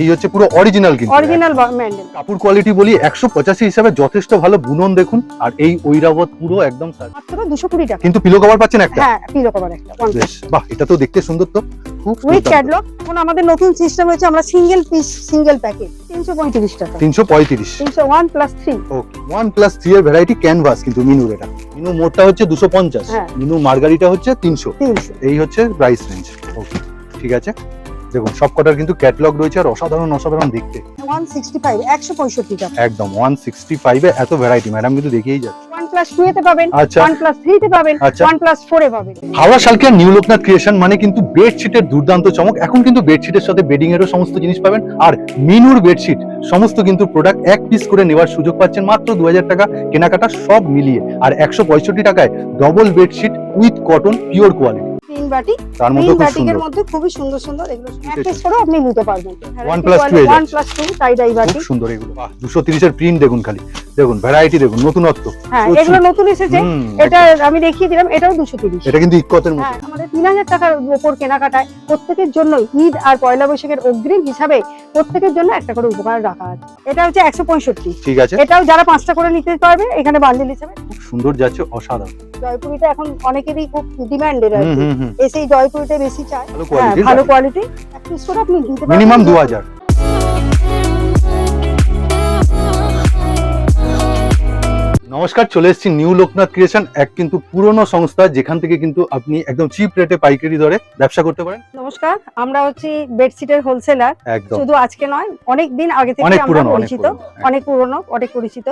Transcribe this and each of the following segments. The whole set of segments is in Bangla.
এই হচ্ছে পুরো অরিজিনাল কিন্তু। অরিজিনাল ম্যান্ডেল। কাপড় কোয়ালিটি বলি একশো পঁচাশি হিসাবে যথেষ্ট ভালো বুনন দেখুন। আর এই ঐরাবত পুরো একদম। মাত্র দুশো কুড়ি টাকা। কিন্তু পিলো কভার পাচ্ছেন একটা? হ্যাঁ পিলো কভার একটা বেশ বাহ এটা তো দেখতে সুন্দর তো। খুব উইথ ক্যাটলগ এখন আমাদের নতুন সিস্টেম হয়েছে আমরা সিঙ্গেল পিস সিঙ্গেল প্যাকেট তিনশো পঁয়ত্রিশ টাকা। তিনশো পঁয়ত্রিশ। তিনশো one plus three okay one plus three এর ভ্যারাইটি ক্যানভাস কিন্তু মিনুর এটা। মিনু মোটটা হচ্ছে দুশো পঞ্চাশ। হ্যাঁ। মিনু মার্গারিটা হচ্ছে তিনশো। এই হচ্ছে প্রাইস রেঞ্জ ওকে ঠিক আছে? দেখুন সব কটার কিন্তু ক্যাটলগ রয়েছে আর অসাধারণ অসাধারণ দেখতে। ওয়ান সিক্সটি ফাইভ একশো পঁয়ষট্টি টাকা। একদম ওয়ান সিক্সটি ফাইভে এত ভ্যারাইটি ম্যাডাম কিন্তু দেখিয়েই যাচ্ছে। ওয়ান প্লাস এতে পাবেন আচ্ছা। ওয়ান প্লাস পাবেন আচ্ছা। ওয়ান প্লাস পাবেন। হাওড়া শালকিয়া নিউ লোকনাথ ক্রিয়েশন মানে কিন্তু বেডশিটের দুর্দান্ত চমক। এখন কিন্তু বেডশিটের সাথে বেডিং এরও সমস্ত জিনিস পাবেন। আর মিনুর বেডশিট সমস্ত কিন্তু প্রোডাক্ট এক পিস করে নেওয়ার সুযোগ পাচ্ছেন মাত্র দু টাকা কেনাকাটা সব মিলিয়ে। আর একশো পঁয়ষট্টি টাকায় double bedsheet with cotton pure quality তিন বাটি তার মধ্যে তিন বাটিকের মধ্যে খুবই সুন্দর সুন্দর এগুলো এক আছে। পিস করে আপনি নিতে পারবেন। plus two এ one plus two tie dye বাটি। খুব সুন্দর এগুলো। দুশো তিরিশের প্রিন্ট দেখুন খালি। দেখুন ভ্যারাইটি দেখুন নতুনত্ব। হ্যাঁ এগুলো নতুন এসেছে। এটা আমি দেখিয়ে দিলাম এটাও দুশো তিরিশ। এটা কিন্তু ইকতের মতো। হ্যাঁ আমাদের তিন হাজার টাকার উপর কেনাকাটায় প্রত্যেকের জন্য ঈদ আর পয়লা বৈশাখের অগ্রিম হিসাবে প্রত্যেকের জন্য একটা করে উপকার রাখা আছে। এটা হচ্ছে একশো পঁয়ষট্টি। ঠিক আছে। এটাও যারা পাঁচটা করে নিতে পারবে এখানে বান্ডিল হিসাবে খুব সুন্দর যাচ্ছে অসাধারণ। জয়পুরিটা এখন অনেকেরই খুব ডিমান্ডেড আর এসে জয়পুরিটা বেশি চায়। ভালো কোয়ালিটি হ্যাঁ, ভালো কোয়ালিটি এক পিস করে দিতে পারেন মিনিমাম 2000 নমস্কার চলে এসেছি নিউ লোকনাথ ক্রিয়েশন এক কিন্তু পুরনো সংস্থা যেখান থেকে কিন্তু আপনি একদম চিপ রেটে পাইকারি দরে ব্যবসা করতে পারেন। নমস্কার আমরা হচ্ছে বেডশিটের হোলসেলার একদম। শুধু আজকে নয় অনেক দিন আগে থেকে আমরা পরিচিত অনেক পুরনো অনেক পরিচিত।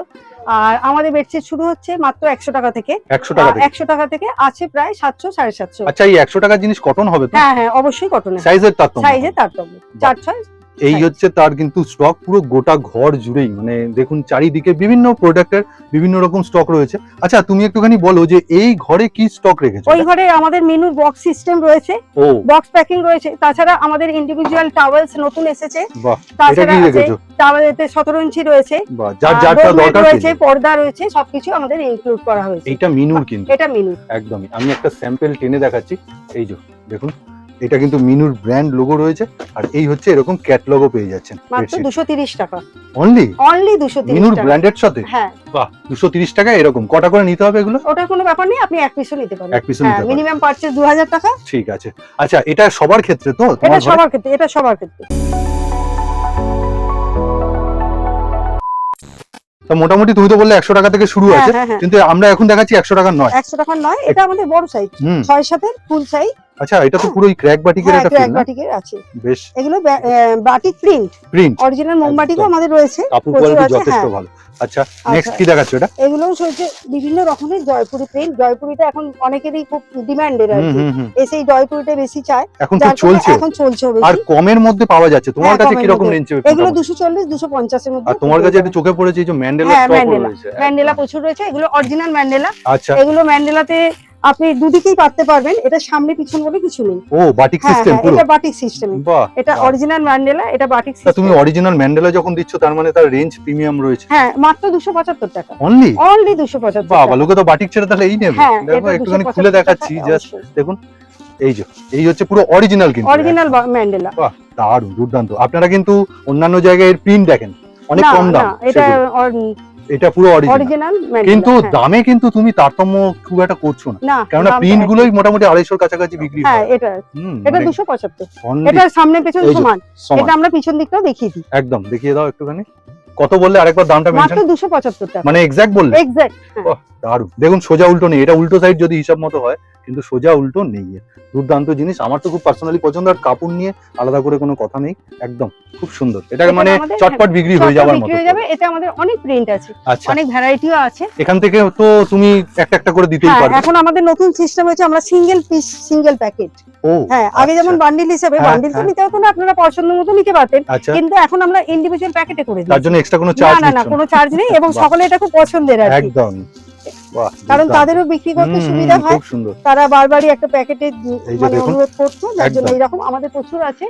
আর আমাদের বেডশিট শুরু হচ্ছে মাত্র একশো টাকা থেকে। একশো টাকা থেকে। একশো টাকা থেকে আছে প্রায় সাতশো সাড়ে সাতশো। আচ্ছা এই একশো টাকার জিনিস কটন হবে তো? হ্যাঁ হ্যাঁ অবশ্যই কটনে সাইজের তারতম্য। সাইজে তারতম্য। চার ছয় এই হচ্ছে তার কিন্তু স্টক পুরো গোটা ঘর জুড়েই। মানে দেখুন চারিদিকে বিভিন্ন প্রোডাক্টের বিভিন্ন রকম স্টক রয়েছে। আচ্ছা তুমি একটুখানি বলো যে এই ঘরে কি স্টক রেখেছো? ওই ঘরে আমাদের মেনুর বক্স সিস্টেম রয়েছে ও। বক্স প্যাকিং রয়েছে। তাছাড়া আমাদের ইন্ডিভিজুয়াল টাওয়েলস নতুন এসেছে। এটা তাছাড়া টাওয়েলতে সতেরো ইঞ্চি রয়েছে। বাহ যার যারটা দরকার রয়েছে পর্দা রয়েছে সবকিছু আমাদের ইনক্লুড করা হয়েছে। এইটা মিনুর কিন্তু। এটা মেনু একদমই। আমি একটা স্যাম্পল টেনে দেখাচ্ছি। এই যে দেখুন। এটা কিন্তু মিনুর ব্র্যান্ড লোগো রয়েছে আর এই হচ্ছে এরকম ক্যাটলগও পেয়ে যাচ্ছেন মাত্র দুশো তিরিশ টাকা। অনলি অনলি দুশো তিরিশ মিনুর ব্র্যান্ডের সাথে? হ্যাঁ। বাহ দুশো তিরিশ টাকা এরকম। কটা করে নিতে হবে এগুলো? ওটার কোনো ব্যাপার নেই আপনি এক পিসও নিতে পারেন এক পিসও নিতে পারবেন। মিনিমাম পারচেজ দু হাজার টাকা। ঠিক আছে। আচ্ছা এটা সবার ক্ষেত্রে তো এটা সবার ক্ষেত্রে এটা সবার ক্ষেত্রে। তা মোটামুটি তুমি তো বললে একশো টাকা থেকে শুরু হ্যাঁ আছে হ্যাঁ হ্যাঁ। কিন্তু আমরা এখন দেখাচ্ছি একশো টাকার নয়। একশো টাকার নয় এটা আমাদের বড় সাইজ ছয় সাতের ফুল সাইজ আচ্ছা এটা তো পুরো ক্র্যাক বাটিকের হ্যাঁ একটা ক্র্যাক বাটিকের আছে। বেশ। এগুলো বাটিক প্রিন্ট প্রিন্ট অরিজিনাল মোমবাটিকও। আমাদের রয়েছে। কাপড় কোয়ালিটি যথেষ্ট হ্যাঁ। ভালো। আচ্ছা নেক্সট কি দেখাচ্ছ এটা? এগুলোও হচ্ছে বিভিন্ন রকমের জয়পুরি প্রিন্ট জয়পুরিটা এখন অনেকেরই খুব আর কি। এসে এই জয়পুরিটা বেশি চায়। এখন তো চলছে। এখন চলছে আর কমের মধ্যে পাওয়া যাচ্ছে। তোমার হ্যাঁ, কাছে কমের কীরকম মধ্যে। রেঞ্জে এগুলো দুশো চল্লিশ দুশো পঞ্চাশের মধ্যে আর তোমার কাছে একটু চোখে পড়েছে এই যে ম্যান্ডেলা স্টক রয়েছে। ম্যান্ডেলা প্রচুর রয়েছে। এগুলো অরিজিনাল ম্যান্ডেলা আচ্ছা। এগুলো ম্যান্ডেলাতে আপনি দুদিকেই পারতে পারবেন। এটা সামনে পিছন বলে কিছু নেই। ও বাটিক হ্যাঁ সিস্টেম হ্যাঁ পুরো। এটা বাটিক সিস্টেম বাহ এটা অরিজিনাল ম্যান্ডেলা এটা বাটিক তা তুমি অরিজিনাল ম্যান্ডেলা যখন দিচ্ছ তার মানে তার রেঞ্জ প্রিমিয়াম রয়েছে। হ্যাঁ মাত্র দুশো পঁচাত্তর টাকা। অনলি অনলি দুশো পঁচাত্তর বাবা লোকে তো বাটিক ছেড়ে তাহলে এই নেবে। হ্যাঁ দেখো একটুখানি খুলে দেখাচ্ছি জাস্ট দেখুন এই যে এই হচ্ছে পুরো অরিজিনাল কিন্তু অরিজিনাল ম্যান্ডেলা দারুণ দুর্দান্ত। আপনারা কিন্তু অন্যান্য জায়গায় এর প্রিন্ট দেখেন অনেক কম দাম এটা। এটা পুরো অরিজিনাল কিন্তু দামে কিন্তু তুমি তারতম্য খুব একটা করছ না। কেননা প্রিন্ট গুলোই মোটামুটি আড়াইশোর কাছাকাছি বিক্রি হ্যাঁ হয়। এটা এটা মানে দুশো পঁচাত্তর। এটার সামনে পেছন সমান। এটা আমরা পিছন দিকটাও দেখিয়ে দিই। একদম দেখিয়ে দাও একটুখানি। কত বললে আরেকবার দামটা মেনশন দুশো পঁচাত্তর টাকা। মানে এক্সাক্ট বললে? এক্সাক্ট দারুণ। দেখুন সোজা উল্টো নেই। এটা উল্টো সাইড যদি হিসাব মতো হয় কিন্তু সোজা উল্টো নেই দুর্দান্ত জিনিস। আমার তো খুব পার্সোনালি পছন্দ। আর কাপড় নিয়ে আলাদা করে কোনো কথা নেই। একদম। খুব সুন্দর। এটা এটা মানে চটপট বিক্রি হয়ে যাওয়ার মতো। হয়ে যাবে। এতে আমাদের অনেক প্রিন্ট আছে। আচ্ছা। অনেক ভ্যারাইটিও আছে। এখান থেকে তো তুমি একটা একটা করে দিতেই হ্যাঁ পারবে। এখন আমাদের নতুন সিস্টেম হয়েছে আমরা সিঙ্গেল পিস সিঙ্গেল প্যাকেট ও হ্যাঁ আগে যেমন আচ্ছা। বান্ডিল হিসেবে বান্ডিল তো হ্যাঁ। নিতে হতো না আপনারা পছন্দ মতো নিতে পারতেন। আচ্ছা। কিন্তু এখন আমরা ইন্ডিভিজুয়াল প্যাকেটে করে দিই তার জন্য এক্সট্রা কোনো চার্জ না না কোনো চার্জ নেই এবং। সকলে এটা খুব পছন্দের আর একদম। কারণ তাদেরও বিক্রি করতে সুবিধা হয়। খুব সুন্দর। তারা বারবারই একটা প্যাকেটে মানে অনুরোধ করতো যার জন্য এইরকম এরকম আমাদের প্রচুর আছে।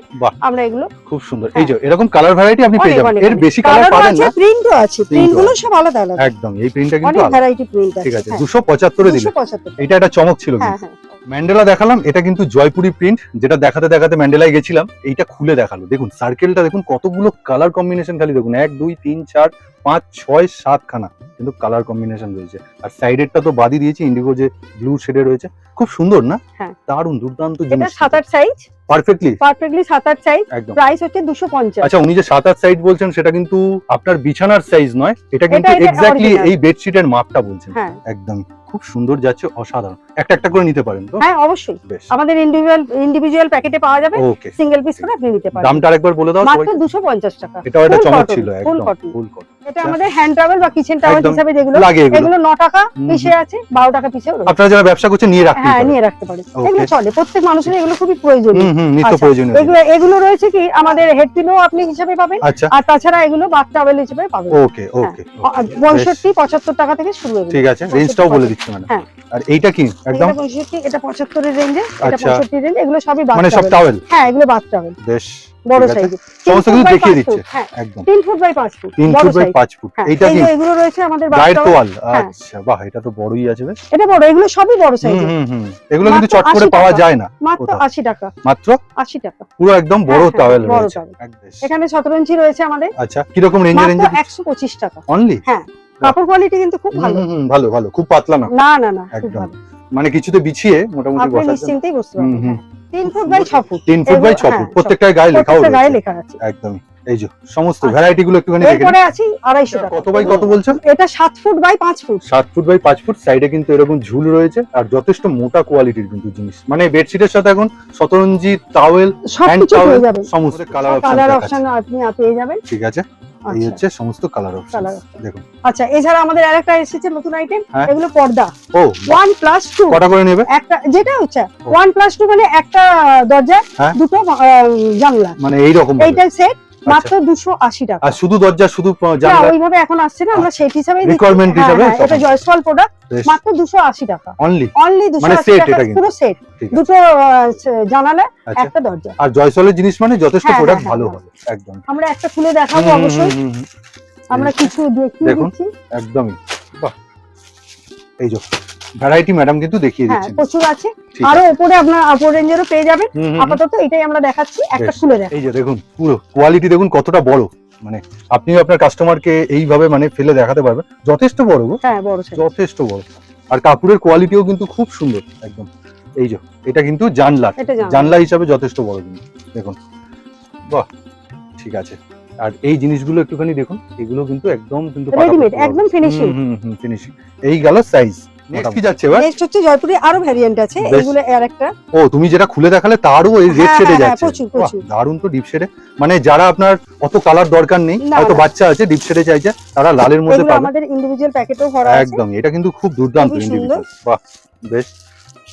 আমরা এগুলো খুব সুন্দর। হ্যাঁ। এই যে এরকম কালার ভ্যারাইটি আপনি পেয়ে যাবেন। এর বেশি কালার পাবেন না। প্রিন্টও আছে। Print প্রিন্টগুলো সব আলাদা আলাদা। একদম এই প্রিন্টটা কিন্তু অনেক আলাদা। ভ্যারাইটি প্রিন্ট আছে। ঠিক আছে হ্যাঁ, দুশো পঁচাত্তরে দিলে 275 এটা একটা চমক ছিল হ্যাঁ হ্যাঁ। ম্যান্ডেলা দেখালাম, এটা কিন্তু জয়পুরি প্রিন্ট যেটা দেখাতে দেখাতে ম্যান্ডেলায় গেছিলাম, এইটা খুলে দেখাল। দেখুন সার্কেলটা দেখুন, কতগুলো কালার কম্বিনেশন খালি দেখুন, এক, দুই, তিন, চার, পাঁচ, ছয় সাত খানা কিন্তু কালার কম্বিনেশন রয়েছে। আর সাইডেরটা তো বাদই দিয়েছি ইন্ডিগো যে ব্লু শেডে রয়েছে খুব সুন্দর না? হ্যাঁ। দারুণ দুর্দান্ত এটা জিনিস সাত আট সাইজ পারফেক্টলি পারফেক্টলি সাত আট সাইজ প্রাইস হচ্ছে দুশো পঞ্চাশ। আচ্ছা উনি যে সাত আট সাইড বলছেন সেটা কিন্তু আপনার বিছানার সাইজ নয় এটা কিন্তু এক্স্যাক্টলি এই বেডশিটের মাপটা বলছেন। হ্যাঁ। একদম। খুব সুন্দর যাচ্ছে অসাধারণ। একটা একটা করে নিতে পারেন তো? হ্যাঁ অবশ্যই। আমাদের ইন্ডিভিজুয়াল ইন্ডিভিজুয়াল প্যাকেটে পাওয়া যাবে। সিঙ্গেল পিস করে আপনি নিতে পারেন। দামটা আরেকবার বলে দাও মাত্র সবাই দুশো পঞ্চাশ টাকা। এটাও একটা চমক ছিল একদম। ফুল কটন এটা আমাদের হ্যান্ড টাওয়েল বা কিচেন টাওয়েল। হিসাবে যেগুলো এগুলো। এগুলো ন টাকা পিসে আছে বারো টাকা পিসেও রয়েছে আপনারা যারা ব্যবসা করছেন নিয়ে রাখতে হ্যাঁ নিয়ে রাখতে পারেন। এগুলো চলে প্রত্যেক মানুষের এগুলো খুবই প্রয়োজনীয়। হুম নিত্য আচ্ছা, প্রয়োজনীয়। এগুলো এগুলো রয়েছে কি আমাদের হেড পিলো আপনি হিসাবে পাবেন। আচ্ছা। আর তাছাড়া এগুলো বাথ টাওয়েল হিসেবে পাবেন। ওকে ওকে পঁয়ষট্টি পঁচাত্তর টাকা থেকে শুরু হবে ঠিক আছে রেঞ্জটাও বলে দিচ্ছি ম্যাডাম হ্যাঁ। আর এইটা কি একদম? এটা পঁয়ষট্টি এটা পঁচাত্তরের রেঞ্জে এটা আচ্ছা। পঁয়ষট্টি রেঞ্জ এগুলো সবই বাথ মানে সব টাওয়েল হ্যাঁ এগুলো বাথ টাওয়েল বেশ। বড় সমস্ত কিছু দেখিয়ে দিচ্ছে। হ্যাঁ একদম। ফুট বাই ফুট তিন ফুট বাই ফুট হ্যাঁ এইটা কি? এগুলো রয়েছে আমাদের তোয়াল হ্যাঁ। আচ্ছা বাহ এটা তো বড়ই আছে বেশ। এটা বড় এগুলো সবই বড় হুম হুম হুম এগুলো কিন্তু চট করে পাওয়া যায় না মাত্র কোথাও? আশি টাকা। মাত্র? আশি টাকা। পুরো একদম বড় হ্যাঁ, হ্যাঁ, টাওয়েল রয়েছে। এখানে সতেরো ইঞ্চি রয়েছে আমাদের। আচ্ছা রেঞ্জে মাত্র রেঞ্জে একশো পঁচিশ টাকা। অনলি কাপড় কোয়ালিটি কিন্তু খুব ভালো। ভালো ভালো খুব পাতলা না। না না না একদম। মানে কিছুতে বিছিয়ে মোটামুটি আপনি বসার নিশ্চিন্তেই বসতে পারবেন হুম। হ্যাঁ। তিন foot by 6 foot 3 foot by 6 foot হ্যাঁ, প্রত্যেকটার গায়ে লেখা প্রত্যেকটা গায়ে লেখা আছে একদমই এই যে সমস্ত আচ্ছা। ভ্যারাইটি গুলো একটুখানি দেখে এরপরে আছি আড়াইশো টাকা। কত বাই কত বলছো এটা সাত ফুট বাই পাঁচ ফুট। সাত ফুট বাই পাঁচ ফুট সাইডে কিন্তু এরকম ঝুল রয়েছে আর যথেষ্ট মোটা কোয়ালিটির কিন্তু জিনিস। মানে বেডশিটের সাথে এখন শতরঞ্জি টাওয়েল হ্যান্ড টাওয়েল সমস্ত কালার কালার অপশন অপশন আপনি পেয়ে যাবেন। ঠিক আছে? এই আচ্ছা। হচ্ছে সমস্ত কালার অপশন দেখুন। আচ্ছা এছাড়া আমাদের আরেকটা এসেছে নতুন আইটেম হ্যাঁ। এগুলো পর্দা। ও ওয়ান প্লাস টু কটা করে নেবে? একটা যেটা হচ্ছে ওয়ান প্লাস টু মানে একটা দরজা হ্যাঁ। দুটো জানলা। মানে এই রকম এইটার সেট মাত্র দুশো আশি টাকা। আর শুধু দরজা শুধু জানলা? ওইভাবে এখন আসছে না আমরা সেট হিসাবে Requirement হিসাবে এটা। জয়সওয়াল প্রোডাক্ট মাত্র দুশো আশি টাকা। অনলি অনলি দুশো মানে আশি set টাকা পুরো সেট দুটো জানালা আচ্ছা। একটা দরজা। আর জয়সলের জিনিস মানে যথেষ্ট হ্যাঁ, প্রোডাক্ট হ্যাঁ, ভালো হ্যাঁ। হবে একদম। আমরা একটা খুলে দেখাবো অবশ্যই। আমরা কিছু দেখিয়ে দেখুন। একদমই। বাহ। এই যে। ভ্যারাইটি ম্যাডাম কিন্তু দেখিয়ে হ্যাঁ দিচ্ছেন। প্রচুর আছে। আরও উপরে আপনার আপর রেঞ্জেরও পেয়ে যাবেন। হুম, হুম, হুম। আপাতত এটাই আমরা দেখাচ্ছি। একটা খুলে দেখ এই যে দেখুন পুরো কোয়ালিটি দেখুন কতটা বড়। মানে আপনিও আপনার কাস্টমারকে এইভাবে মানে ফেলে দেখাতে পারবেন। যথেষ্ট বড় গো। হ্যাঁ বড় যথেষ্ট বড়। আর কাপড়ের কোয়ালিটিও কিন্তু খুব সুন্দর একদম। এই যে এটা কিন্তু জানলা। জানলা। হিসাবে যথেষ্ট বড় কিন্তু। দেখুন। বাহ ঠিক আছে। আর এই জিনিসগুলো একটুখানি দেখুন। এগুলো কিন্তু একদম কিন্তু Readymade, একদম finishing। ফিনিশিং এই গেল সাইজ নেক্সট কি যাচ্ছে এবার? নেক্সট হচ্ছে জয়পুরে আরও ভ্যারিয়েন্ট আছে এগুলো আর একটা। ও তুমি যেটা খুলে দেখালে তারও এই রেড হ্যাঁ, শেডে হ্যাঁ, হ্যাঁ, যাচ্ছে। প্রচুর, প্রচুর। দারুণ তো ডিপ শেডে মানে যারা আপনার অত কালার দরকার নেই হয়তো বাচ্চা আছে ডিপ শেডে চাইছে তারা লালের মধ্যে পাবে। আমাদের ইন্ডিভিজুয়াল প্যাকেটও ভরা আছে। একদম এটা কিন্তু খুব দুর্দান্ত ইন্ডিভিজুয়াল বাহ বেশ।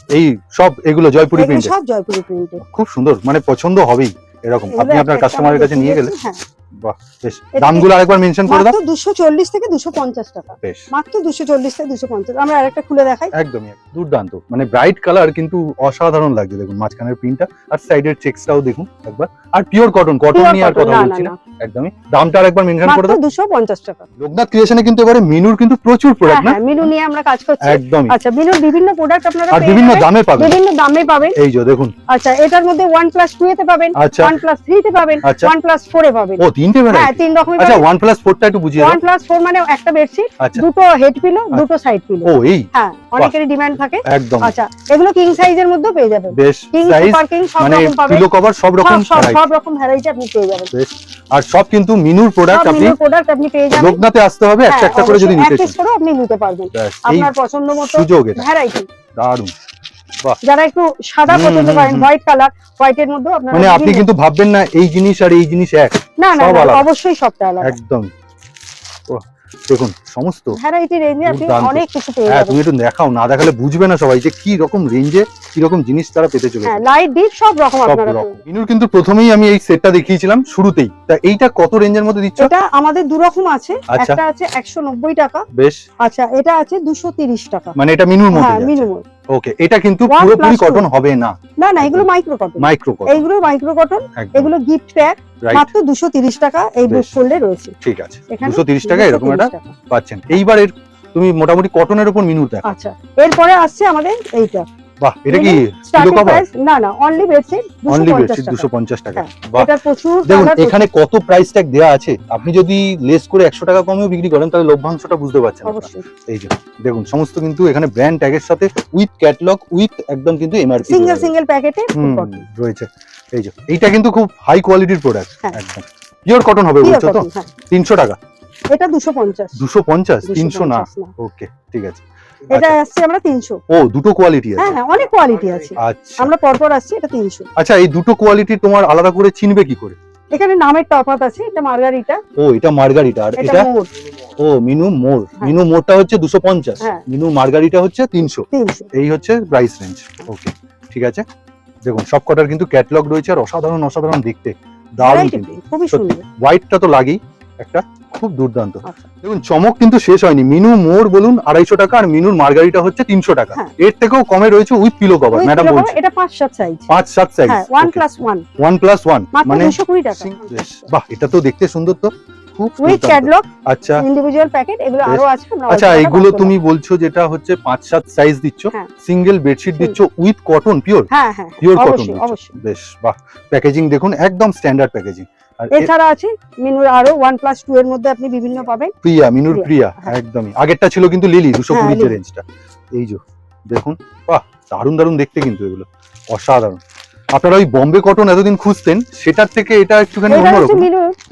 এই সব এগুলো জয়পুরি প্রিন্ট সব জয়পুরি প্রিন্টের খুব সুন্দর মানে পছন্দ হবেই এরকম। আপনি আপনার কাস্টমারের কাছে নিয়ে গেলে। হ্যাঁ। বাহ বেশ। দামগুলো আরেকবার মেনশন করে দাও। মাত্র দুশো চল্লিশ থেকে দুশো পঞ্চাশ টাকা। বেশ। মাত্র দুশো চল্লিশ থেকে দুশো পঞ্চাশ। আমরা আরেকটা খুলে দেখাই। একদমই দুর্দান্ত। মানে ব্রাইট কালার কিন্তু অসাধারণ লাগছে। দেখুন মাঝখানের প্রিন্টটা আর সাইডের চেক্সটাও দেখুন একবার। আর পিওর কটন কটন নিয়ে আর কথা বলছি না। একদমই। দামটা আরেকবার মেনশন করে দাও। দুশো পঞ্চাশ টাকা। লোকনাথ ক্রিয়েশনে কিন্তু এবারে মিনুর কিন্তু প্রচুর হ্যাঁ প্রোডাক্ট না? হ্যাঁ মিনু নিয়ে আমরা কাজ করছি। একদমই। আচ্ছা মিনুর বিভিন্ন প্রোডাক্ট আপনারা আর বিভিন্ন দামে পাবেন। বিভিন্ন দামে পাবেন। এই যে দেখুন। আচ্ছা এটার মধ্যে ওয়ান প্লাস টু এতে পাবেন আচ্ছা। ওয়ান প্লাস থ্রিতে পাবেন আচ্ছা। ওয়ান প্লাস ফোরে পাবেন। ও তিনটে হ্যাঁ তিন রকমের আচ্ছা ওয়ান প্লাস ফোরটা একটু বুঝিয়ে দাও। ওয়ান প্লাস ফোর মানে একটা বেডশিট আচ্ছা। দুটো হেড পিলো দুটো সাইড পিলো ও এই? হ্যাঁ অনেকেরই ডিমান্ড থাকে। একদম। আচ্ছা এগুলো কিং সাইজের মধ্যে পেয়ে যাবেন। বেশ কিং সাইজ সুপার কিং সব মানে রকম পাবেন। পিলো কভার সব রকম সব রকম ভ্যারাইটি আপনি পেয়ে যাবেন। আর সব কিন্তু মিনুর প্রোডাক্ট আপনি প্রোডাক্ট আপনি পেয়ে যাবেন। লোকনাথে আসতে হবে একটা হ্যাঁ, একটা করে যদি নিতে চান আপনি নিতে পারবেন। আপনার পছন্দ মতো সুযোগ এটা। ভ্যারাইটি দারুণ। যারা একটু সাদা পছন্দ করেন হোয়াইট কালার হোয়াইটের মধ্যে আপনারা মানে আপনি কিন্তু ভাববেন না এই জিনিস আর এই জিনিস এক না না। অবশ্যই সবটা আলাদা। একদম। ও দেখুন সমস্ত ভ্যারাইটি রেঞ্জে আপনি অনেক কিছু পেয়ে হ্যাঁ যাবেন। তুমি একটু দেখাও না দেখালে বুঝবে না সবাই যে কি রকম রেঞ্জে কি রকম জিনিস তারা পেতে চলেছে। হ্যাঁ লাইট ডিপ সব রকম আপনারা মিনুর কিন্তু প্রথমেই আমি এই সেটটা দেখিয়েছিলাম শুরুতেই। তা এইটা কত রেঞ্জের মধ্যে দিচ্ছ? এটা আমাদের দু রকম আছে। আচ্ছা। একটা আছে একশো নব্বই টাকা। বেশ। আচ্ছা এটা আছে দুশো তিরিশ টাকা। মানে এটা মিনুর মধ্যে হ্যাঁ মিনিমাম ওকে এটা কিন্তু পুরোপুরি কটন হবে না। না না এগুলো মাইক্রো কটন মাইক্রো কটন এইগুলো মাইক্রো কটন এগুলো গিফট প্যাক মাত্র দুশো তিরিশ টাকা এই বুক। করলে রয়েছে। ঠিক আছে। এখানে দুশো তিরিশ টাকা এরকম একটা পাচ্ছেন। এইবার এর তুমি মোটামুটি কটনের উপর মিনুর দেখো আচ্ছা এরপরে আসছে আমাদের এইটা। বাহ এটা কি স্টার্টিং cover? না না অনলি বেডশিট অনলি বেডশিট টাকা। দুশো পঞ্চাশ টাকা। হ্যাঁ, বাহ। এটা প্রচুর দেখুন এখানে কত প্রাইস ট্যাগ দেওয়া আছে? আপনি যদি লেস করে একশো টাকা কমেও বিক্রি করেন তাহলে লভ্যাংশটা বুঝতে পারছেন এই যে দেখুন সমস্ত কিন্তু এখানে ব্র্যান্ড ট্যাগের সাথে উইথ ক্যাটলগ উইথ একদম কিন্তু এমআরপি সিঙ্গেল সিঙ্গেল প্যাকেটে রয়েছে। এই যে এইটা কিন্তু খুব হাই কোয়ালিটির প্রোডাক্ট হ্যাঁ। একদম। পিওর কটন হবে বলছো তো? হ্যাঁ। তিনশো টাকা। এটা 250 দুশো পঞ্চাশ? তিনশো না? ওকে ঠিক আছে। এটা আচ্ছা। আসছে আমরা 300 ও দুটো কোয়ালিটি হ্যাঁ আছে? হ্যাঁ অনেক কোয়ালিটি আছে। আচ্ছা। আমরা পরপর আসছি এটা 300 আচ্ছা এই দুটো কোয়ালিটি তোমার আলাদা করে চিনবে কি করে? এখানে নামের তফাৎ আছে এটা মার্গারিটা। ও এটা মার্গারিটা। আর এটা ও মিনু মোর হ্যাঁ। মিনু মোরটা হচ্ছে দুশো পঞ্চাশ। হ্যাঁ। মিনু মার্গারিটা হচ্ছে তিনশো। 300 এই হচ্ছে প্রাইস রেঞ্জ ওকে ঠিক আছে? দেখুন সব কটার কিন্তু ক্যাটলগ রয়েছে আর অসাধারণ অসাধারণ দেখতে। দারুণ কিন্তু। খুবই সুন্দর। হোয়াইটটা তো লাগেই। একটা খুব দুর্দান্ত। আচ্ছা। দেখুন চমক কিন্তু শেষ হয়নি। মিনু মোর বলুন আড়াইশো টাকা আর মিনুর মার্গারিটা হচ্ছে তিনশো টাকা। হ্যাঁ। এর থেকেও কমে রয়েছে উইথ পিলো কভার ম্যাডাম বলছি। এটা 5 7 সাইজ পাঁচ সাত size one plus one one plus one মানে 220 টাকা। Sing- বেশ, বাহ এটা তো দেখতে সুন্দর তো। উইথ ক্যাটলগ আচ্ছা। ইন্ডিভিজুয়াল প্যাকেট এগুলো আরও আছে আচ্ছা অল্প টাকা এইগুলো বার তুমি বলছো যেটা হচ্ছে পাঁচ সাত সাইজ দিচ্ছ হ্যাঁ। সিঙ্গেল বেডশিট দিচ্ছ উইথ কটন পিওর হ্যাঁ হ্যাঁ পিওর কটন বেশ বাহ। প্যাকেজিং দেখুন একদম স্ট্যান্ডার্ড প্যাকেজিং এছাড়া আছে মিনুর আরও 1 প্লাস 2 এর মধ্যে আপনি বিভিন্ন পাবেন। প্রিয়া মিনুর প্রিয়া। একদমই। আগেরটা ছিল কিন্তু লিলি দুশো কুড়ি রেঞ্জটা এই যে দেখুন বাহ দারুণ দারুণ দেখতে কিন্তু এগুলো। অসাধারণ। আপনারা ওই বম্বে কটন এতদিন খুঁজতেন সেটার থেকে এটা একটুখানি অন্যরকম।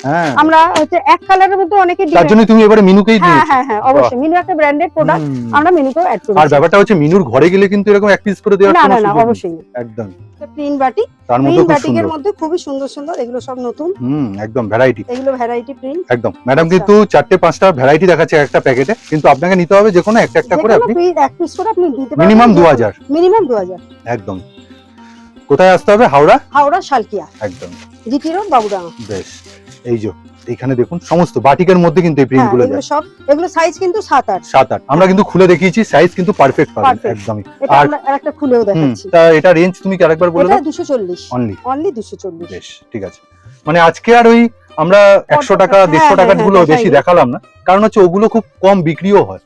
হ্যাঁ। আমরা হচ্ছে এক কালারের মধ্যে অনেকে তার জন্য তুমি এবারে মিনুকেই হ্যাঁ দিয়েছ। হ্যাঁ হ্যাঁ অবশ্যই। মিনু একটা ব্র্যান্ডেড প্রোডাক্ট আমরা মিনুকেও অ্যাড করি আর ব্যাপারটা হচ্ছে মিনুর ঘরে গেলে কিন্তু এরকম এক পিস করে দেওয়ার না কোনো না না অবশ্যই একদম। প্রিন্ট বাটিক তার মধ্যে খুব বাটিকের মধ্যে খুবই সুন্দর সুন্দর এগুলো সব নতুন। হুম একদম ভ্যারাইটি এগুলো ভ্যারাইটি প্রিন্ট একদম। ম্যাডাম আচ্ছা। কিন্তু চারটে পাঁচটা ভ্যারাইটি দেখাচ্ছে একটা প্যাকেটে কিন্তু আপনাকে নিতে হবে যে কোনো একটা একটা করে আপনি এক পিস করে আপনি দিতে পারবেন। মিনিমাম দু হাজার। মিনিমাম 2000 একদম। কোথায় আসতে হবে? হাওড়া? হাওড়া শালকিয়া। একদম। GT road Babudanga. বেশ। এই যে এইখানে দেখুন সমস্ত বাটিকের মধ্যে কিন্তু এই প্রিন্ট হ্যাঁ গুলো যায়। সব এগুলো সাইজ কিন্তু 7 8 সাত আট। আমরা কিন্তু খুলে দেখিয়েছি সাইজ কিন্তু পারফেক্ট পাবেন একদমই। এটা আর- আরেকটা খুলেও দেখাচ্ছি। তা এটা রেঞ্জ তুমি কি আরেকবার বলে দাও? 240 অনলি অনলি 240 বেশ ঠিক আছে। মানে আজকে আর ওই আমরা একশো টাকা, টাকা হ্যাঁ, দেড়শো হ্যাঁ, টাকারগুলো বেশি দেখালাম না। কারণ হচ্ছে ওগুলো খুব কম বিক্রিও হয়।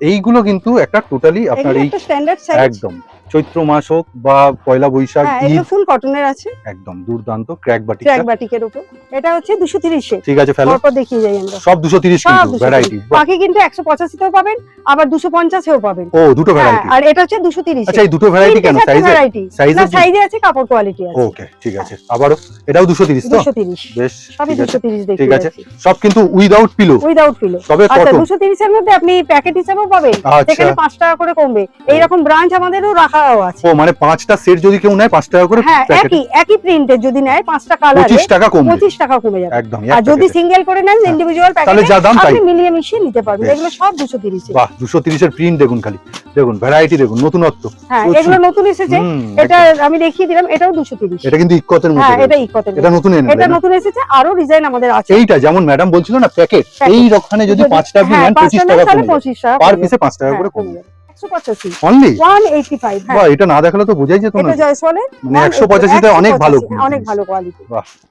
এইগুলো কিন্তু একটা টোটালি আপনার এই স্ট্যান্ডার্ড সাইজ একদম। চৈত্র মাস হোক বা পয়লা বৈশাখ হ্যাঁ এগুলো ফুল কটনের আছে। একদম দুর্দান্ত ক্র্যাক ট্র্যাক বাটিকটা বাটিকের উপর। এটা হচ্ছে 230 এর ঠিক আছে ফেলো। পরপর দেখিয়ে যাই আমরা। সব দুশো তিরিশ সব কিন্তু ভ্যারাইটি বাকি কিন্তু 185 তেও পাবেন আবার 250 এও পাবেন। ও দুটো হ্যাঁ, ভ্যারাইটি আর এটা হচ্ছে 230 আচ্ছা এই দুটো ভ্যারাইটি কেন? সাইজে ভ্যারাইটি না সাইজে আছে কাপড় কোয়ালিটি আছে। ওকে ঠিক আছে। আবারও এটাও দুশো তিরিশ তো? 230 বেশ সবই ঠিক আছে 230 দেখিয়ে ঠিক আছে। সব কিন্তু উইদাউট পিলো উইদাউট পিলো তবে আচ্ছা কত 230 এর মধ্যে আপনি প্যাকেট হিসাবেও পাবেন। আচ্ছা। সেখানে 5 টাকা করে কমবে। এইরকম ব্রাঞ্চ আমাদেরও রাখাও আছে। ও মানে পাঁচটা সেট যদি কেউ নেয় টাকা করে হ্যাঁ একই একই যদি নেয় পাঁচটা কালারে পঁচিশ টাকা কমবে। 25 টাকা কমে যাবে। একদম আর যদি সিঙ্গেল করে নেন। ইন্ডিভিজুয়াল তাহলে যা দাম তাই। আপনি মিলিয়ে মিশিয়ে নিতে পারবেন। এগুলো সব 230 এর। বাহ প্রিন্ট দেখুন খালি। দেখুন ভ্যারাইটি দেখুন নতুনত্ব। হ্যাঁ এগুলো নতুন এসেছে। এটা আমি দেখিয়ে দিলাম এটাও 230 এটা কিন্তু ইকতের মধ্যে হ্যাঁ এটা রয়েছে। ইকোতে এটা নতুন এনে এটা নতুন এসেছে আরও ডিজাইন আমাদের আছে। এইটা যেমন ম্যাডাম বলছিল না প্যাকেট এই রকখানে যদি পাঁচটা হ্যাঁ, টাকা নেন তাহলে কমে যাবে। 25 টাকা পার পিসে টাকা করে হ্যাঁ। 185 অনলি 185 হ্যাঁ। এটা না দেখালে তো বোঝাই যেত না। এটা জয়সওয়ালের মানে একশো পঁচাশিতে অনেক ভালো অনেক ভালো কোয়ালিটি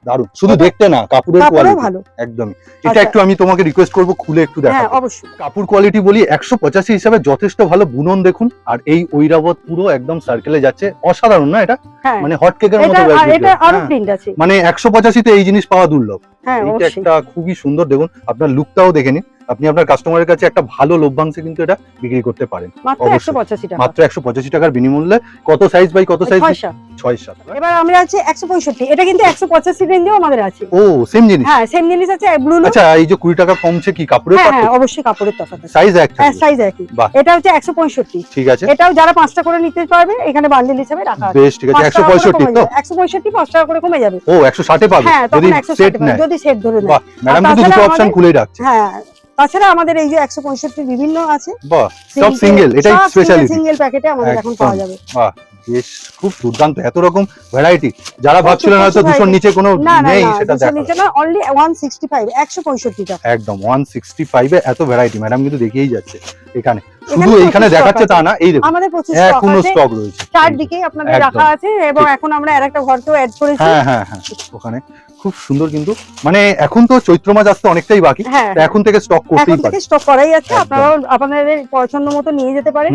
দারুণ। শুধু দেখতে না কাপড়ের কোয়ালিটি ভালো। একদমই। এটা আচ্ছা। একটু আমি তোমাকে রিকোয়েস্ট করব খুলে একটু হ্যাঁ অবশ্যই। কাপড় কোয়ালিটি বলি একশো পঁচাশি হিসাবে যথেষ্ট ভালো বুনন দেখুন। আর এই ঐরাবত পুরো একদম সার্কেলে যাচ্ছে। অসাধারণ না এটা? হ্যাঁ। মানে হট কেকের মতো এটা আর হ্যাঁ। প্রিন্ট আছে। মানে একশো পঁচাশিতে এই জিনিস পাওয়া দুর্লভ। হ্যাঁ একটা খুবই সুন্দর দেখুন। আপনার লুকটাও দেখে নিন। আপনি আপনার কাস্টমারের কাছে একটা ভালো লভ্যাংশে কিন্তু এটা বিক্রি করতে পারেন। মাত্র অবশ্যই। 185 টাকা। মাত্র একশো পঁচাশি টাকার বিনিমূল্যে। কত সাইজ বাই কত সাইজ ছয় সাত। এবার আমরা আছে 165 এটা কিন্তু 185 রেঞ্জেও আমাদের আছে। ও সেম জিনিস? হ্যাঁ সেম জিনিস আছে ব্লু আচ্ছা এই যে কুড়ি টাকা কমছে কি কাপড়ের হ্যাঁ হ্যাঁ অবশ্যই কাপড়ের তফাৎ সাইজ এক হ্যাঁ সাইজ একই। এটা হচ্ছে 165 ঠিক আছে। এটাও যারা পাঁচটা করে নিতে পারবে এখানে বান্ডেল হিসেবে রাখা আছে। বেশ ঠিক আছে। একশো পঁয়ষট্টি তো? যাবে। 165 পাঁচ টাকা করে কমে যাবে। ও একশো ষাটে পাবে। হ্যাঁ যদি তখন 160 সেট নেয়। যদি সেট ধরে নেয়। ম্যাডাম কিন্তু দুটো অপশন খুলেই রাখছে। হ্যাঁ তাছাড়া আমাদের এই যে 165 বিভিন্ন আছে। সব সিঙ্গেল এটাই সিঙ্গেল প্যাকেটে আমাদের এখন। পাওয়া যাবে। বেশ খুব দুর্দান্ত এত রকম ভ্যারাইটি যারা ভাবছিলেন হয়তো দুশোর নিচে কোনো নেই সেটা দেখা। নিচে না অনলি 165 165 টাকা একদম ওয়ান সিক্সটি ফাইভে এত ভ্যারাইটি ম্যাডাম কিন্তু দেখিয়েই যাচ্ছে এখানে। শুধু এইখানে দেখাচ্ছে তা না এই দেখুন আমাদের প্রচুর স্টক এখনও স্টক রয়েছে। চারদিকে আপনাদের রাখা আছে এবং এখন আমরা আরেকটা ঘরকেও অ্যাড করেছি। হ্যাঁ হ্যাঁ হ্যাঁ ওখানে। খুব সুন্দর কিন্তু। মানে এখন তো চৈত্র মাস আসতে অনেকটাই বাকি। হ্যাঁ এখন থেকে স্টক এখন করতেই পারে। থেকে স্টক করাই আছে একদম। আপনারা আপনাদের পছন্দ মতো নিয়ে যেতে পারেন।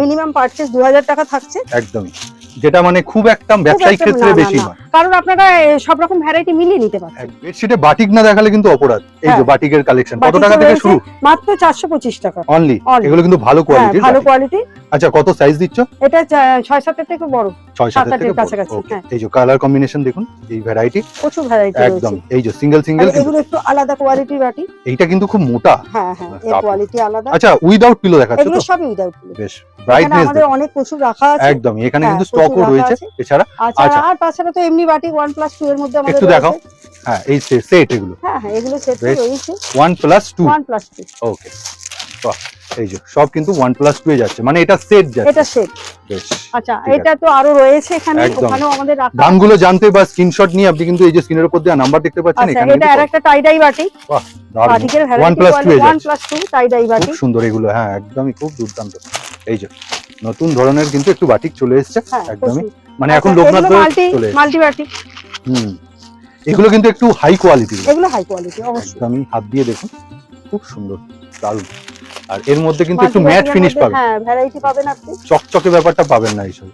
মিনিমাম দু হাজার টাকা থাকছে। একদমই। যেটা মানে খুব একটা ব্যবসায়িক ক্ষেত্রে বেশি। নয়। কারণ আপনারা সব রকম ভ্যারাইটি মিলিয়ে নিতে পারছেন। বেডশিটে বাটিক না দেখালে কিন্তু অপরাধ। এই যে হ্যাঁ। বাটিকের কালেকশন কত টাকা থেকে শুরু? মাত্র চারশো পঁচিশ টাকা। অনলি এগুলো কিন্তু ভালো হ্যাঁ কোয়ালিটির ভালো কোয়ালিটি আচ্ছা কত সাইজ দিচ্ছ? এটা চা- ছয় সাতের থেকে বড়। ছয় সাত সাতের থেকে কাছাকাছি, হ্যাঁ। এই যে কালার কম্বিনেশন দেখুন এই ভ্যারাইটি প্রচুর ভ্যারাইটি একদম। এই যে সিঙ্গেল সিঙ্গেল এগুলো একটু আলাদা কোয়ালিটির বাটি এইটা কিন্তু খুব মোটা। হ্যাঁ হ্যাঁ এর কোয়ালিটি আলাদা। আচ্ছা উইদাউট পিলো দেখাচ্ছ এগুলো সবই উইদাউট বেশ ব্রাইটনেস আমাদের অনেক প্রচুর রাখা আছে। একদম এখানে হ্যাঁ, কিন্তু স্টকও রয়েছে। এছাড়া? আচ্ছা আচ্ছা। আর তাছাড়া তো এমনি বাটি ওয়ান প্লাস টু এর মধ্যে আমাদের একটু দেখাও। হ্যাঁ এই সেট এগুলো। হ্যাঁ হ্যাঁ এগুলো set one plus two one plus two okay বাহ এই যে সব কিন্তু ওয়ান প্লাস টু এ যাচ্ছে। মানে এটা সেট যাচ্ছে। এটা সেট বেশ আচ্ছা এটা তো আরও রয়েছে এখানে। ওখানেও আমাদের রাখা দামগুলো জানতে বা স্ক্রিনশট নিয়ে আপনি কিন্তু এই যে স্ক্রিনের উপর দেওয়া নাম্বার দেখতে পাচ্ছেন আচ্ছা এখানে এটা টাই ডাই বাটি বাটিকের ওয়ান প্লাস টু এ ওয়ান যাচ্ছে। প্লাস টু টাই ডাই বাটি খুব সুন্দর এগুলো হ্যাঁ একদমই খুব দুর্দান্ত। এই যে নতুন ধরনের কিন্তু একটু বাটিক চলে এসেছে হ্যাঁ একদমই। মানে এখন আচ্ছা, লোকনাথ মাল্টি চলে এসেছে। মাল্টি বাটি হুম। এগুলো কিন্তু একটু হাই কোয়ালিটির এগুলো হাই কোয়ালিটি অবশ্যই। একদমই হাত দিয়ে দেখুন খুব সুন্দর দারুণ। আর এর মধ্যে কিন্তু একটু ম্যাট ফিনিশ পাবেন। হ্যাঁ ভ্যারাইটি পাবেন আপনি। চকচকে ব্যাপারটা পাবেন না এইসব।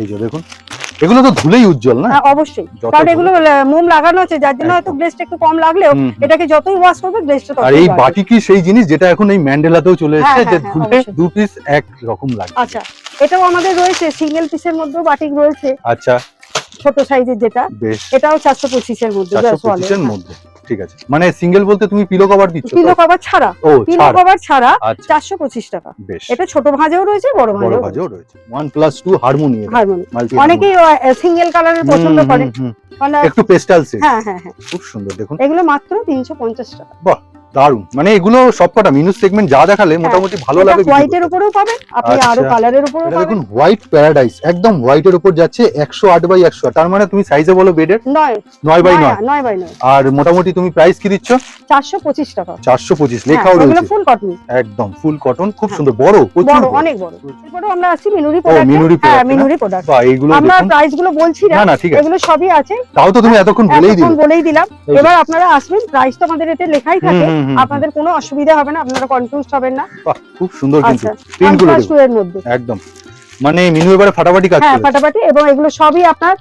এই যে দেখুন এগুলো তো ধুলেই উজ্জ্বল না? হ্যাঁ অবশ্যই। কারণ এগুলো মোম লাগানো আছে যার জন্য হয়তো। গ্লেজটা একটু কম লাগলেও। এটাকে যতই ওয়াশ করবে গ্লেজটা আর এই। বাটি কি সেই জিনিস যেটা এখন এই ম্যান্ডেলাতেও চলে এসেছে হ্যাঁ, যে হ্যাঁ, ধুলে দু পিস এক রকম লাগে আচ্ছা এটাও আমাদের রয়েছে সিঙ্গেল পিসের মধ্যেও বাটিক রয়েছে। আচ্ছা ছোট সাইজের যেটা এটাও চারশো পঁচিশের মধ্যে হ্যাঁ। মধ্যে ঠিক আছে। মানে সিঙ্গেল বলতে তুমি পিলো কভার দিচ্ছ পিলো কভার ছাড়া। ও পিলো কভার ছাড়া আচ্ছা। চারশো পঁচিশ টাকা। এটা ছোট ভাজেও রয়েছে বড় বড় ভাজেও রয়েছে। One plus two harmony harmony অনেকেই সিঙ্গেল কালারের পছন্দ করে। একটু পেস্টাল সেট হ্যাঁ হ্যাঁ হ্যাঁ। খুব সুন্দর দেখুন। এগুলো মাত্র তিনশো পঞ্চাশ টাকা। দারুণ মানে এগুলো সবকটা সেগমেন্ট যা দেখালে মোটামুটি ভালো লাগে হোয়াইটের উপরেও পাবেন আপনি আচ্ছা। আরও কালারের উপরেও পাবেন দেখুন হোয়াইট প্যারাডাইস একদম হোয়াইটের উপর যাচ্ছে একশো আট বাই একশো তার মানে তুমি সাইজে বলো বেডের নয়। নয় বাই নয় নয়। বাই নয়। আর মোটামুটি তুমি প্রাইস কি দিচ্ছ? চারশো পঁচিশ টাকা। চারশো পঁচিশ হ্যাঁ, লেখাও এগুলো ফুল কটন একদম ফুল কটন খুব হ্যাঁ। সুন্দর বড় প্রচুর। অনেক বড়। এরপরে আমরা আসছি মিনুরি প্রোডাক্ট মিনুরি হ্যাঁ মিনুরি প্রোডাক্ট বা এইগুলো আমরা প্রাইসগুলো বলছি না না ঠিক আছে। এগুলো সবই আছে। তাও তো তুমি এতক্ষণ বলেই দিলে। বলেই দিলাম। এবার আপনারা আসবেন প্রাইস তো আমাদের এতে লেখাই থাকে। আপনাদের কোনো অসুবিধা হবে না আপনারা কনফিউজ হবেন না। খুব সুন্দর কিন্তু আচ্ছা প্রিন্টগুলো দেখুন। 2 এর মধ্যে। একদম। মানে মিনু এবারে ফাটাফাটি কাজ হ্যাঁ ফাটাফাটি এবং এগুলো সবই আপনার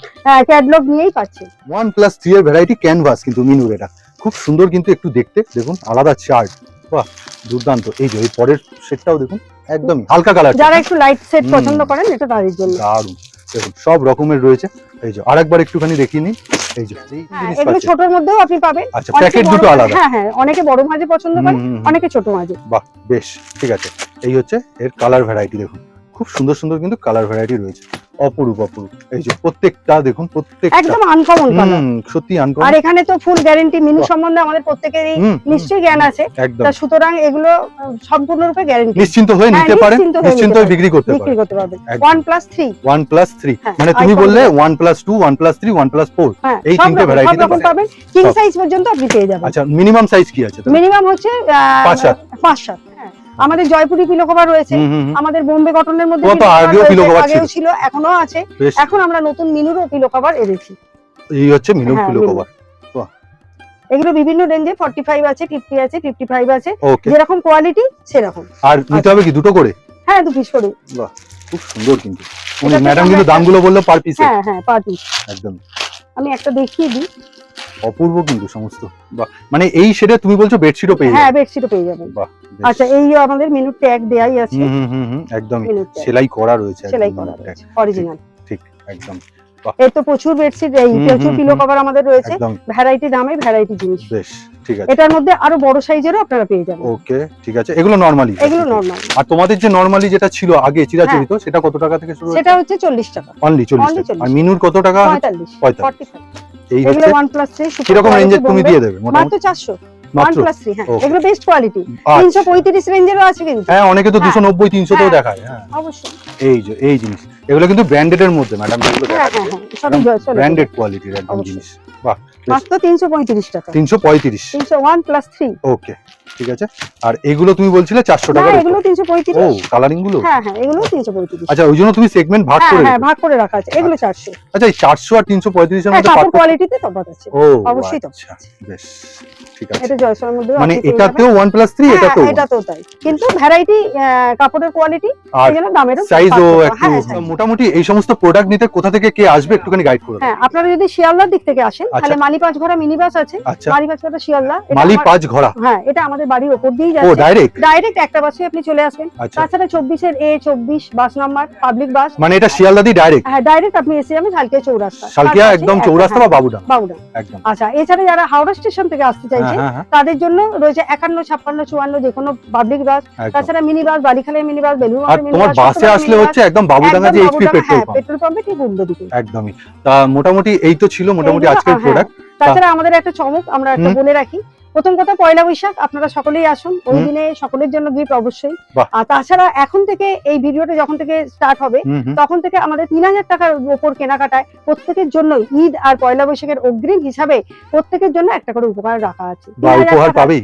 ক্যাটলগ নিয়েই পাচ্ছেন ওয়ান প্লাস থ্রি এর ভ্যারাইটি ক্যানভাস কিন্তু মিনুর এটা। খুব সুন্দর কিন্তু একটু দেখতে দেখুন আলাদা চার্ট বাহ দুর্দান্ত। এই যে এই পরের সেটটাও দেখুন একদমই হালকা কালার যারা একটু লাইট সেট পছন্দ করেন এটা তাদের জন্য। দারুণ দেখুন সব রকমের রয়েছে। এই যে আরেকবার একটুখানি দেখিয়ে নিন এই যে হ্যাঁ এগুলো ছোটর মধ্যেও আপনি পাবেন। আচ্ছা প্যাকেট দুটো আলাদা? হ্যাঁ হ্যাঁ অনেকে বড় মাঝে পছন্দ হুম। অনেকে ছোট মাঝে। বাহ বেশ ঠিক আছে। এই হচ্ছে এর কালার ভ্যারাইটি দেখুন। খুব সুন্দর সুন্দর কিন্তু কালার ভ্যারাইটি রয়েছে। অপরূপ অপরূপ। এই যে প্রত্যেকটা দেখুন প্রত্যেকটা। একদম আনকমন কালার সত্যি আর এখানে তো ফুল গ্যারেন্টি মিনু সম্বন্ধে আমাদের প্রত্যেকেরই নিশ্চয়ই জ্ঞান আছে। তা সুতরাং এগুলো আহ, সম্পূর্ণরূপে গ্যারেন্টি নিশ্চিন্ত হয়ে হ্যাঁ, নিতে পারেন নিশ্চিন্ত হয়ে নিশ্চিন্ত নিতে পারেন। বিক্রি করতে বিক্রি করতে পারবেন। একদম। One plus three one plus three হ্যাঁ, মানে তুমি বললে রয়েছে। One plus two one plus three one plus four হ্যাঁ এই সব তিনটে রকম পাবেন। কিং সাইজ পর্যন্ত আপনি পেয়ে যাবেন। আচ্ছা মিনিমাম সাইজ কি আছে? মিনিমাম হচ্ছে আহ, পাঁচ সাত। পাঁচ সাত। হ্যাঁ। আমাদের জয়পুরি পিলো রয়েছে। আমাদের বোম্বে কটনের মধ্যে আগেও ছিল। এখনও আছে। এখন আমরা নতুন মিনুরও পিলো কভার এনেছি। এই হচ্ছে মিনু হ্যাঁ, পিলো মিনু। কভার এগুলো বিভিন্ন রেঞ্জে ফর্টি ফাইভ আছে ফিফটি আছে ফিফটি ফাইভ আছে যেরকম কোয়ালিটি সেরকম। আর নিতে হবে কি দুটো করে? হ্যাঁ দু পিস করে বাহ খুব সুন্দর কিন্তু। ম্যাডাম আমরা কিন্তু দামগুলো বলল পার পিসে হ্যাঁ হ্যাঁ পার পিস একদম। আমি একটা দেখিয়ে দিই। অপূর্ব কিন্তু সমস্ত। বাহ মানে এই সেটা তুমি বলছো বেডশিটও পেয়ে হ্যাঁ বেডশিটও পেয়ে যাবেন বাহ আচ্ছা এই আমাদের মেনু ট্যাগ দেয়াই আছে। হুম হুম হুম একদম সেলাই করা রয়েছে সেলাই করা অরিজিনাল ঠিক একদম। এর তো প্রচুর বেডশিট এই প্রচুর পিলো কভার আমাদের রয়েছে। ভ্যারাইটি দামে ভ্যারাইটি জিনিস। বেশ ঠিক আছে। এটার মধ্যে আরও বড় সাইজেরও আপনারা পেয়ে যাবেন। ওকে ঠিক আছে। এগুলো নরমালি এগুলো নরমাল আর তোমাদের যে নরমালি যেটা ছিল আগে চিরাচরিত হ্যাঁ। সেটা কত টাকা থেকে শুরু সেটা হচ্ছে 40 টাকা। অনলি 40 টাকা। আর মিনুর কত টাকা? 45 45 এই হচ্ছে OnePlus 3 কি রকম রেঞ্জে তুমি দিয়ে দেবে মাত্র মোটামুটি চারশো। ওয়ান মাত্র? প্লাস থ্রি হ্যাঁ। Okay. এগুলো বেস্ট কোয়ালিটি আচ্ছা। রেঞ্জেরও আছে কিন্তু। হ্যাঁ অনেকে তো হ্যাঁ। দুশো নব্বই তিনশো তেও। দেখায় হ্যাঁ। অবশ্যই। এই যে এই জিনিস। এগুলো কিন্তু ব্র্যান্ডেড এর মধ্যে ম্যাডাম দেখাচ্ছে। ব্র্যান্ডেড কোয়ালিটির একদম জিনিস। বাহ। মাত্র তিনশো পঁয়ত্রিশ টাকা। তিনশো পঁয়ত্রিশ। তিনশো ওয়ান প্লাস থ্রি। ওকে ঠিক আছে। আর এগুলো তুমি বলছিলে চারশো না এগুলো উপর। তিনশো ও কালারিংগুলো হ্যাঁ হ্যাঁ এগুলো তিনশো পঁয়ত্রিশ। আচ্ছা ওই তুমি সেগমেন্ট ভাগ হ্যাঁ করে হ্যাঁ ভাগ করে রাখা আছে। এগুলো চারশো। আচ্ছা এই চারশো আর তিনশো পঁয়ত্রিশের হ্যাঁ মধ্যে পার্থক্য- কোয়ালিটিতে তফাৎ আছে। অবশ্যই তো। আচ্ছা বেশ ঠিক আছে। এটা জয়সলের মধ্যে মানে এটাতেও ওয়ান প্লাস থ্রি হ্যাঁ এটাতেও এটা তো তাই। কিন্তু ভ্যারাইটি কাপড়ের কোয়ালিটি আর দামেরও সাইজও একটু হ্যাঁ, মোটামুটি এই সমস্ত প্রোডাক্ট নিতে কোথা থেকে কে আসবে একটুখানি গাইড করে দাও। হ্যাঁ আপনারা যদি শিয়ালদার দিক থেকে আসেন আচ্ছা। তাহলে মালি পাঁচ ঘোড়া মিনি বাস আছে। আচ্ছা। মালি পাঁচ ঘোড়া শিয়ালদা। মালি পাঁচ ঘোড়া হ্যাঁ এটা আমাদের বাড়ির ওপর দিয়েই ও যাচ্ছে। ডাইরেক্ট ডাইরেক্ট একটা বাসে আপনি চলে আসবেন। আচ্ছা। তাছাড়া চব্বিশের এ চব্বিশ বাস নাম্বার পাবলিক বাস মানে এটা শিয়ালদাদি ডাইরেক্ট হ্যাঁ ডাইরেক্ট আপনি এসে যাবেন চৌরাস্তা। শালকিয়া একদম চৌরাস্তা বা হ্যাঁ, বাবুডা বাবুডা একদম। আচ্ছা এছাড়া যারা হাওড়া স্টেশন থেকে আসতে হ্যাঁ চাইছে হ্যাঁ তাদের জন্য রয়েছে একান্ন ছাপ্পান্ন চুয়ান্ন যে কোনো পাবলিক বাস তাছাড়া মিনি বাস বালিখালের মিনি বাস আর তোমার বাসে আসলে হচ্ছে একদম বাবুডাঙ্গা যে এইচপি পেট্রোল পাম্প পেট্রোল পাম্পে ঠিক উল্টো দিকে। একদমই। তা মোটামুটি এই তো ছিল মোটামুটি আজকের। প্রোডাক্ট তাছাড়া আমাদের একটা চমক আমরা একটা বলে রাখি। প্রথম কথা পয়লা বৈশাখ আপনারা সকলেই আসুন ওই দিনে সকলের জন্য গিফট অবশ্যই। আর তাছাড়া এখন থেকে এই ভিডিওটা যখন থেকে স্টার্ট হবে তখন থেকে আমাদের তিন হাজার টাকার উপর কেনাকাটায় প্রত্যেকের জন্য ঈদ আর পয়লা বৈশাখের অগ্রিম হিসাবে প্রত্যেকের জন্য একটা করে উপকার রাখা আছে।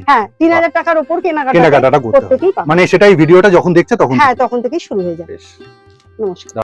হ্যাঁ তিন হাজার টাকার উপর কেনাকাটা প্রত্যেকেই মানে সেটাই ভিডিওটা যখন দেখছে তখন হ্যাঁ তখন থেকেই শুরু হয়ে যাবে। নমস্কার।